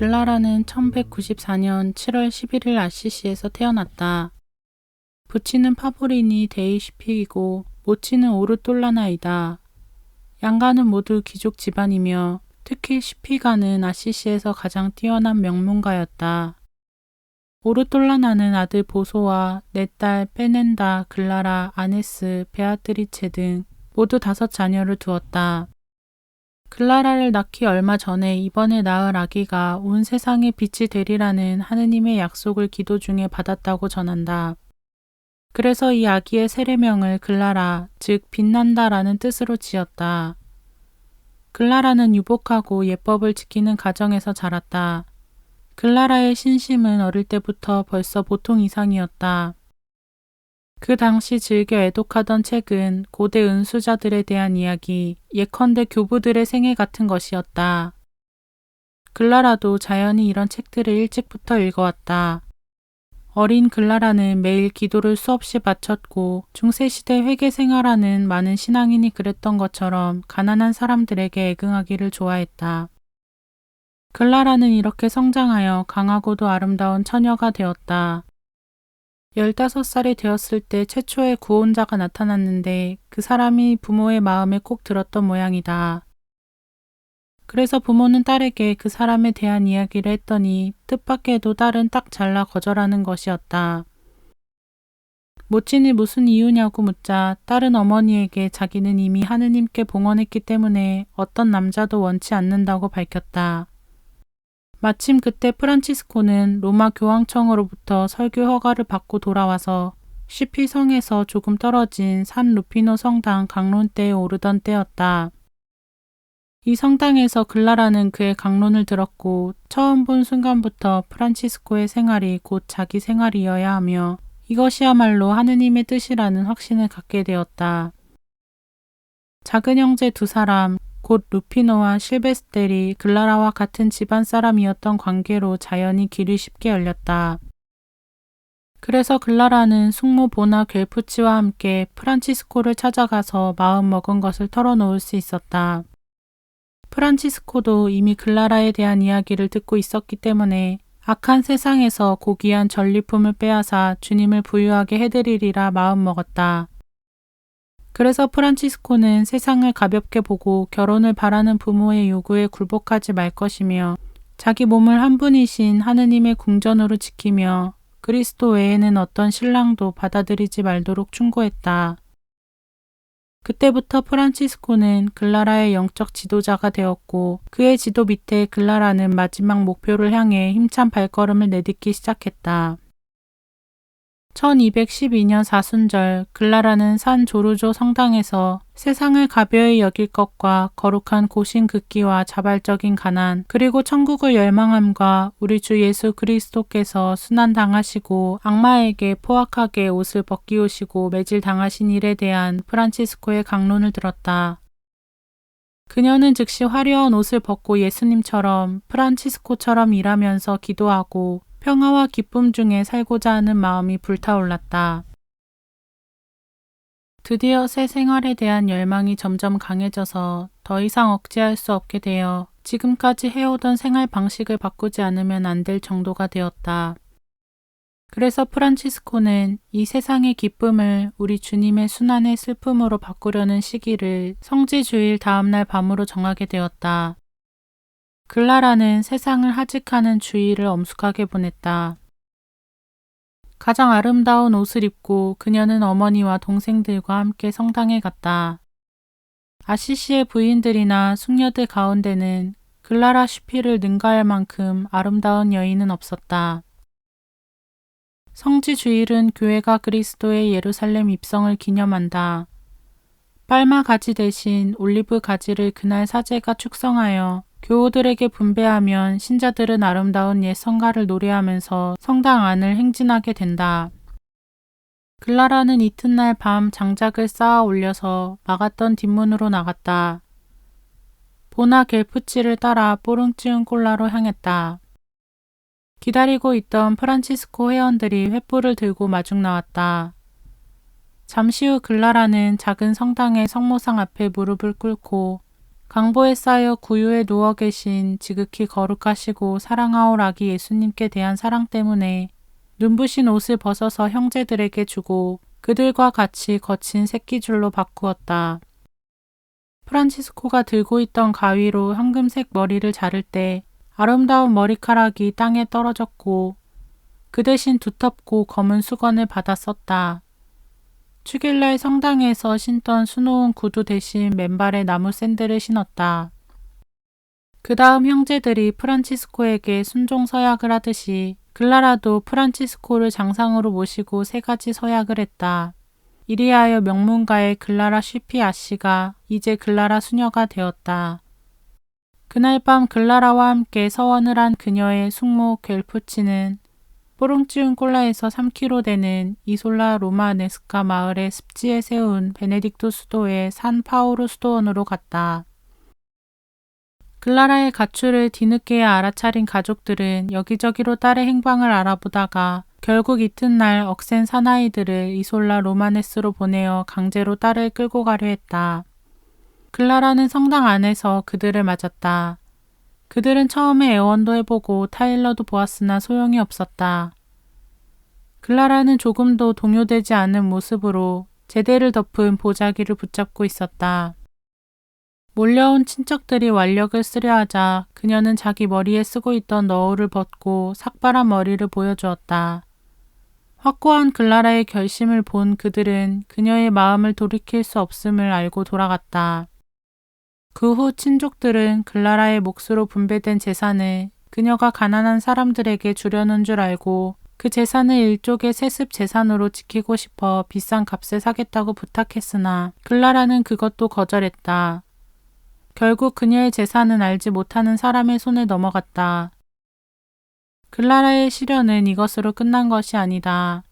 글라라는 1194년 7월 11일 아시시에서 태어났다. 부치는 파보리니 데이시픽이고 모치는 오르톨라나이다. 양가는 모두 귀족 집안이며 특히 시피가는 아시시에서 가장 뛰어난 명문가였다. 오르톨라나는 아들 보소와 네딸 페넨다, 글라라, 아네스, 베아트리체 등 모두 다섯 자녀를 두었다. 글라라를 낳기 얼마 전에 이번에 낳을 아기가 온 세상에 빛이 되리라는 하느님의 약속을 기도 중에 받았다고 전한다. 그래서 이 아기의 세례명을 글라라, 즉 빛난다라는 뜻으로 지었다. 글라라는 유복하고 예법을 지키는 가정에서 자랐다. 글라라의 신심은 어릴 때부터 벌써 보통 이상이었다. 그 당시 즐겨 애독하던 책은 고대 은수자들에 대한 이야기, 예컨대 교부들의 생애 같은 것이었다. 글라라도 자연히 이런 책들을 일찍부터 읽어왔다. 어린 글라라는 매일 기도를 수없이 바쳤고 중세시대 회계 생활하는 많은 신앙인이 그랬던 것처럼 가난한 사람들에게 애긍하기를 좋아했다. 글라라는 이렇게 성장하여 강하고도 아름다운 처녀가 되었다. 15살이 되었을 때 최초의 구원자가 나타났는데 그 사람이 부모의 마음에 꼭 들었던 모양이다. 그래서 부모는 딸에게 그 사람에 대한 이야기를 했더니 뜻밖에도 딸은 딱 잘라 거절하는 것이었다. 모친이 무슨 이유냐고 묻자 딸은 어머니에게 자기는 이미 하느님께 봉헌했기 때문에 어떤 남자도 원치 않는다고 밝혔다. 마침 그때 프란치스코는 로마 교황청으로부터 설교 허가를 받고 돌아와서 쉬피 성에서 조금 떨어진 산 루피노 성당 강론대에 오르던 때였다. 이 성당에서 글라라는 그의 강론을 들었고 처음 본 순간부터 프란치스코의 생활이 곧 자기 생활이어야 하며 이것이야말로 하느님의 뜻이라는 확신을 갖게 되었다. 작은 형제 두 사람, 곧 루피노와 실베스텔이 글라라와 같은 집안 사람이었던 관계로 자연히 길이 쉽게 열렸다. 그래서 글라라는 숙모 보나 겔푸치와 함께 프란치스코를 찾아가서 마음 먹은 것을 털어놓을 수 있었다. 프란치스코도 이미 글라라에 대한 이야기를 듣고 있었기 때문에 악한 세상에서 고귀한 전리품을 빼앗아 주님을 부유하게 해드리리라 마음먹었다. 그래서 프란치스코는 세상을 가볍게 보고 결혼을 바라는 부모의 요구에 굴복하지 말 것이며 자기 몸을 한 분이신 하느님의 궁전으로 지키며 그리스도 외에는 어떤 신랑도 받아들이지 말도록 충고했다. 그때부터 프란치스코는 글라라의 영적 지도자가 되었고 그의 지도 밑에 글라라는 마지막 목표를 향해 힘찬 발걸음을 내딛기 시작했다. 1212년 사순절 글라라는 산 조르조 성당에서 세상을 가벼이 여길 것과 거룩한 고신 극기와 자발적인 가난 그리고 천국을 열망함과 우리 주 예수 그리스도께서 순환 당하시고 악마에게 포악하게 옷을 벗기우시고 매질 당하신 일에 대한 프란치스코의 강론을 들었다. 그녀는 즉시 화려한 옷을 벗고 예수님처럼 프란치스코처럼 일하면서 기도하고 평화와 기쁨 중에 살고자 하는 마음이 불타올랐다. 드디어 새 생활에 대한 열망이 점점 강해져서 더 이상 억제할 수 없게 되어 지금까지 해오던 생활 방식을 바꾸지 않으면 안 될 정도가 되었다. 그래서 프란치스코는 이 세상의 기쁨을 우리 주님의 순환의 슬픔으로 바꾸려는 시기를 성지주일 다음날 밤으로 정하게 되었다. 글라라는 세상을 하직하는 주의를 엄숙하게 보냈다. 가장 아름다운 옷을 입고 그녀는 어머니와 동생들과 함께 성당에 갔다. 아시시의 부인들이나 숙녀들 가운데는 글라라 슈피를 능가할 만큼 아름다운 여인은 없었다. 성지 주일은 교회가 그리스도의 예루살렘 입성을 기념한다. 빨마 가지 대신 올리브 가지를 그날 사제가 축성하여 교우들에게 분배하면 신자들은 아름다운 옛 성가를 노래하면서 성당 안을 행진하게 된다. 글라라는 이튿날 밤 장작을 쌓아 올려서 막았던 뒷문으로 나갔다. 보나 겔푸치를 따라 뽀릉찌은 꼴라로 향했다. 기다리고 있던 프란치스코 회원들이 횃불을 들고 마중 나왔다. 잠시 후 글라라는 작은 성당의 성모상 앞에 무릎을 꿇고 강보에 쌓여 구유에 누워 계신 지극히 거룩하시고 사랑하올 아기 예수님께 대한 사랑 때문에 눈부신 옷을 벗어서 형제들에게 주고 그들과 같이 거친 새끼줄로 바꾸었다. 프란치스코가 들고 있던 가위로 황금색 머리를 자를 때 아름다운 머리카락이 땅에 떨어졌고 그 대신 두텁고 검은 수건을 받아 썼다. 축일날 성당에서 신던 수놓은 구두 대신 맨발에 나무 샌들을 신었다. 그 다음 형제들이 프란치스코에게 순종 서약을 하듯이 글라라도 프란치스코를 장상으로 모시고 세 가지 서약을 했다. 이리하여 명문가의 글라라 쉬피 아씨가 이제 글라라 수녀가 되었다. 그날 밤 글라라와 함께 서원을 한 그녀의 숙모 겔푸치는 뽀롱찌운 꼴라에서 3km 되는 이솔라 로마네스카 마을의 습지에 세운 베네딕토 수도의 산 파오로 수도원으로 갔다. 글라라의 가출을 뒤늦게야 알아차린 가족들은 여기저기로 딸의 행방을 알아보다가 결국 이튿날 억센 사나이들을 이솔라 로마네스로 보내어 강제로 딸을 끌고 가려 했다. 글라라는 성당 안에서 그들을 맞았다. 그들은 처음에 애원도 해보고 타일러도 보았으나 소용이 없었다. 글라라는 조금도 동요되지 않은 모습으로 제대를 덮은 보자기를 붙잡고 있었다. 몰려온 친척들이 완력을 쓰려 하자 그녀는 자기 머리에 쓰고 있던 너울을 벗고 삭발한 머리를 보여주었다. 확고한 글라라의 결심을 본 그들은 그녀의 마음을 돌이킬 수 없음을 알고 돌아갔다. 그 후 친족들은 글라라의 몫으로 분배된 재산을 그녀가 가난한 사람들에게 주려는 줄 알고 그 재산을 일종의 세습 재산으로 지키고 싶어 비싼 값에 사겠다고 부탁했으나 글라라는 그것도 거절했다. 결국 그녀의 재산은 알지 못하는 사람의 손에 넘어갔다. 글라라의 시련은 이것으로 끝난 것이 아니다.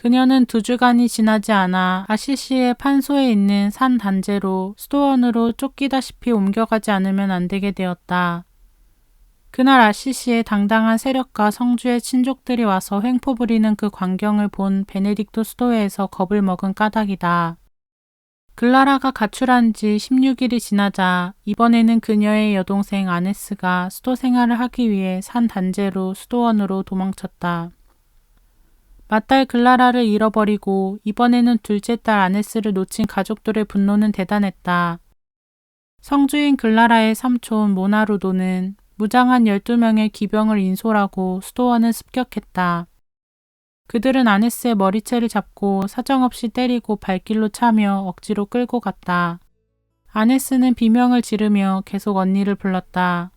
그녀는 두 주간이 지나지 않아 아시시의 판소에 있는 산 단제로 수도원으로 쫓기다시피 옮겨가지 않으면 안 되게 되었다. 그날 아시시의 당당한 세력과 성주의 친족들이 와서 횡포 부리는 그 광경을 본 베네딕토 수도회에서 겁을 먹은 까닭이다. 글라라가 가출한 지 16일이 지나자 이번에는 그녀의 여동생 아네스가 수도 생활을 하기 위해 산 단제로 수도원으로 도망쳤다. 맏딸 글라라를 잃어버리고 이번에는 둘째 딸 아네스를 놓친 가족들의 분노는 대단했다. 성주인 글라라의 삼촌 모나루도는 무장한 12명의 기병을 인솔하고 수도원을 습격했다. 그들은 아네스의 머리채를 잡고 사정없이 때리고 발길로 차며 억지로 끌고 갔다. 아네스는 비명을 지르며 계속 언니를 불렀다.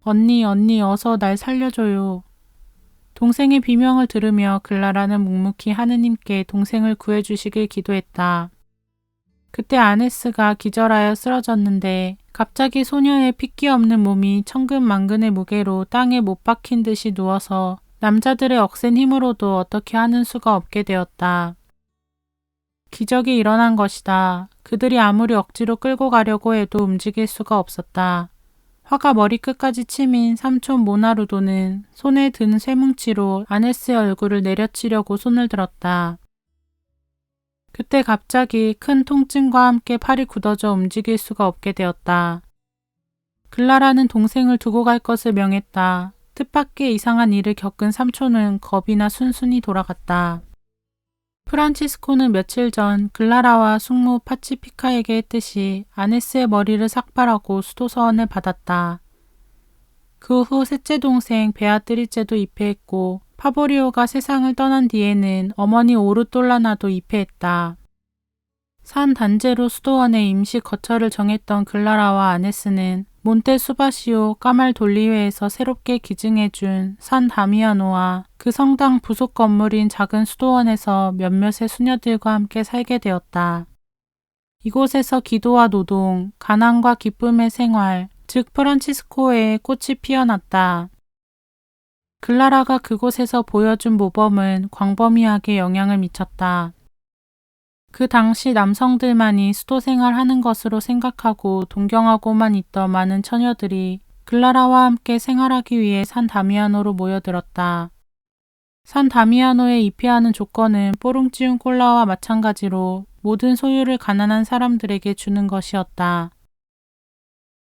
언니, 언니, 어서 날 살려줘요. 동생의 비명을 들으며 글라라는 묵묵히 하느님께 동생을 구해주시길 기도했다. 그때 아네스가 기절하여 쓰러졌는데 갑자기 소녀의 핏기 없는 몸이 천근만근의 무게로 땅에 못 박힌 듯이 누워서 남자들의 억센 힘으로도 어떻게 하는 수가 없게 되었다. 기적이 일어난 것이다. 그들이 아무리 억지로 끌고 가려고 해도 움직일 수가 없었다. 화가 머리끝까지 치민 삼촌 모나루도는 손에 든 쇠뭉치로 아네스의 얼굴을 내려치려고 손을 들었다. 그때 갑자기 큰 통증과 함께 팔이 굳어져 움직일 수가 없게 되었다. 글라라는 동생을 두고 갈 것을 명했다. 뜻밖의 이상한 일을 겪은 삼촌은 겁이나 순순히 돌아갔다. 프란치스코는 며칠 전 글라라와 숙모 파치피카에게 했듯이 아네스의 머리를 삭발하고 수도서원을 받았다. 그 후 셋째 동생 베아트리체도 입회했고 파보리오가 세상을 떠난 뒤에는 어머니 오르똘라나도 입회했다. 산 단제로 수도원에 임시 거처를 정했던 글라라와 아네스는 몬테 수바시오 까말 돌리회에서 새롭게 기증해준 산 다미아노와 그 성당 부속 건물인 작은 수도원에서 몇몇의 수녀들과 함께 살게 되었다. 이곳에서 기도와 노동, 가난과 기쁨의 생활, 즉 프란치스코의 꽃이 피어났다. 글라라가 그곳에서 보여준 모범은 광범위하게 영향을 미쳤다. 그 당시 남성들만이 수도 생활하는 것으로 생각하고 동경하고만 있던 많은 처녀들이 글라라와 함께 생활하기 위해 산 다미아노로 모여들었다. 산 다미아노에 입회하는 조건은 뽀롱찌운 콜라와 마찬가지로 모든 소유를 가난한 사람들에게 주는 것이었다.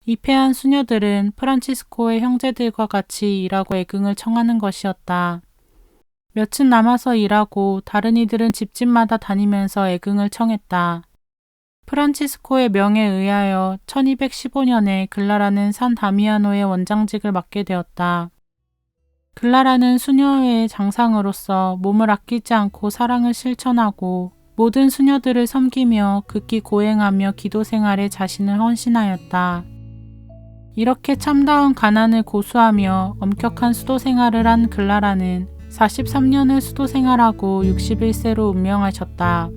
이 패한 수녀들은 프란치스코의 형제들과 같이 일하고 애긍을 청하는 것이었다. 며칠 남아서 일하고 다른 이들은 집집마다 다니면서 애긍을 청했다. 프란치스코의 명에 의하여 1215년에 글라라는 산 다미아노의 원장직을 맡게 되었다. 글라라는 수녀회의 장상으로서 몸을 아끼지 않고 사랑을 실천하고 모든 수녀들을 섬기며 극기 고행하며 기도 생활에 자신을 헌신하였다. 이렇게 참다운 가난을 고수하며 엄격한 수도 생활을 한 글라라는 43년을 수도 생활하고 61세로 운명하셨다.